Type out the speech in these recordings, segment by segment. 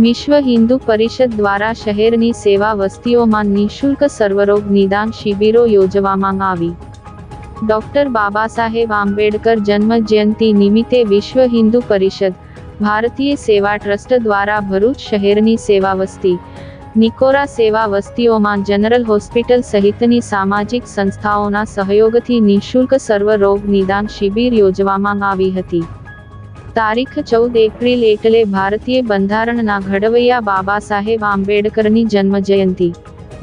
વિશ્વ હિન્દુ પરિષદ દ્વારા શહેરની સેવા વસ્તીઓમાં નિઃશુલ્ક સર્વરોગ નિદાન શિબિરો યોજવામાં આવી. ડોક્ટર બાબા સાહેબ આંબેડકર જન્મ જયંતિ નિમિત્તે વિશ્વ હિન્દુ પરિષદ, ભારતીય સેવા ટ્રસ્ટ દ્વારા ભરૂચ શહેરની સેવા વસ્તી, નિકોરા સેવા વસ્તીઓમાં જનરલ હોસ્પિટલ સહિતની સામાજિક સંસ્થાઓના સહયોગથી નિઃશુલ્ક સર્વ રોગ નિદાન શિબિર યોજવામાં આવી હતી. તારીખ ચૌદ એપ્રિલ એટલે ભારતીય બંધારણના ઘડવૈયા બાબા સાહેબ આંબેડકરની જન્મ જયંતિ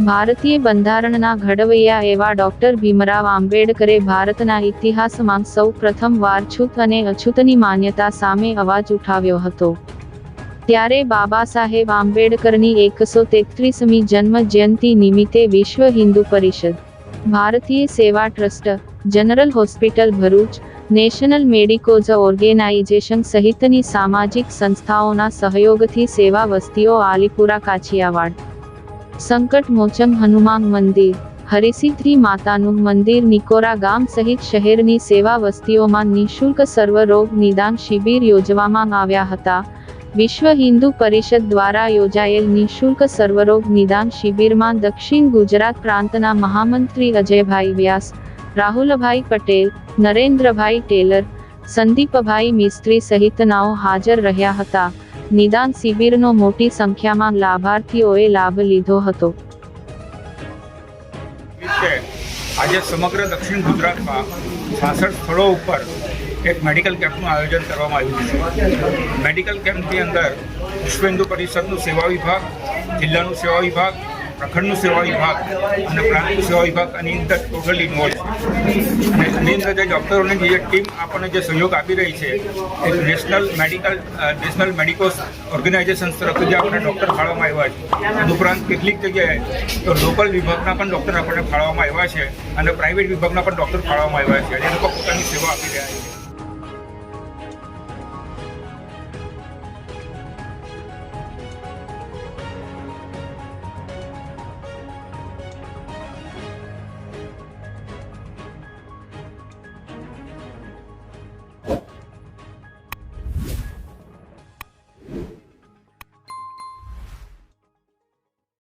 ભારતીય બંધારણના ઘડવૈયા એવા ડોક્ટર ભીમરાવ આંબેડકરે ભારતના ઇતિહાસમાં સૌ પ્રથમ વાર છૂત અને અછૂતની માન્યતા સામે અવાજ ઉઠાવ્યો હતો. ત્યારે બાબા સાહેબ આંબેડકરની એકસો તેત્રીસમી જન્મ જયંતિ નિમિત્તે વિશ્વ Hindu Parishad, Bharatiya Seva trust, general hospital Bharuch national medicos organisation સહિતની સામાજિક સંસ્થાઓના સહયોગથી સેવા વસ્તીઓ આલીપુરા, કાછિયાવાડ. સંકટ મોચન હનુમાન મંદિર. હરિસિદ્ધિ માતાનું મંદિર નિકોરા ગામ સહિત શહેરની સેવા વસ્તીઓમાં નિઃશુલ્ક સર્વરોગ નિદાન શિબિર યોજવામાં આવ્યા હતા. વિશ્વ હિન્દુ પરિષદ દ્વારા યોજાયેલ નિઃશુલ્ક સર્વરોગ નિદાન શિબિરમાં દક્ષિણ ગુજરાત પ્રાંતના મહામંત્રી અજયભાઈ વ્યાસ રાહુલભાઈ પટેલ, નરેન્દ્રભાઈ ટેલર, સંદીપભાઈ મિસ્ત્રી સહિતનાઓ હાજર રહ્યા હતા. નિદાન શિબિરનો મોટી સંખ્યામાં લાભાર્થીઓએ લાભ લીધો હતો. આજે સમગ્ર દક્ષિણ ગુજરાતમાં છાસઠ સ્થળો ઉપર એક મેડિકલ કેમ્પનું આયોજન કરવામાં આવ્યું છે. મેડિકલ કેમ્પની અંદર હિન્દુ પરિષદનું સેવા વિભાગ, જિલ્લાનું સેવા વિભાગ પ્રખંડનું સેવા વિભાગ અને પ્રાંતનું સેવા વિભાગ આની અંદર ટોટલ ઇન્વોલ્વ અને એની અંદર જે ડૉક્ટરોની જે ટીમ આપણને જે સહયોગ આપી રહી છે, એ national medical national medicos organisation તરફથી જે આપણને ડૉક્ટર ફાળવામાં આવ્યા છે. ઉપરાંત કેટલીક જગ્યાએ તો લોકલ વિભાગના પણ ડૉક્ટર આપણને ફાળવામાં આવ્યા છે અને પ્રાઇવેટ વિભાગના પણ ડૉક્ટર ફાળવામાં આવ્યા છે. અને એ લોકો પોતાની સેવા આપી રહ્યા છે.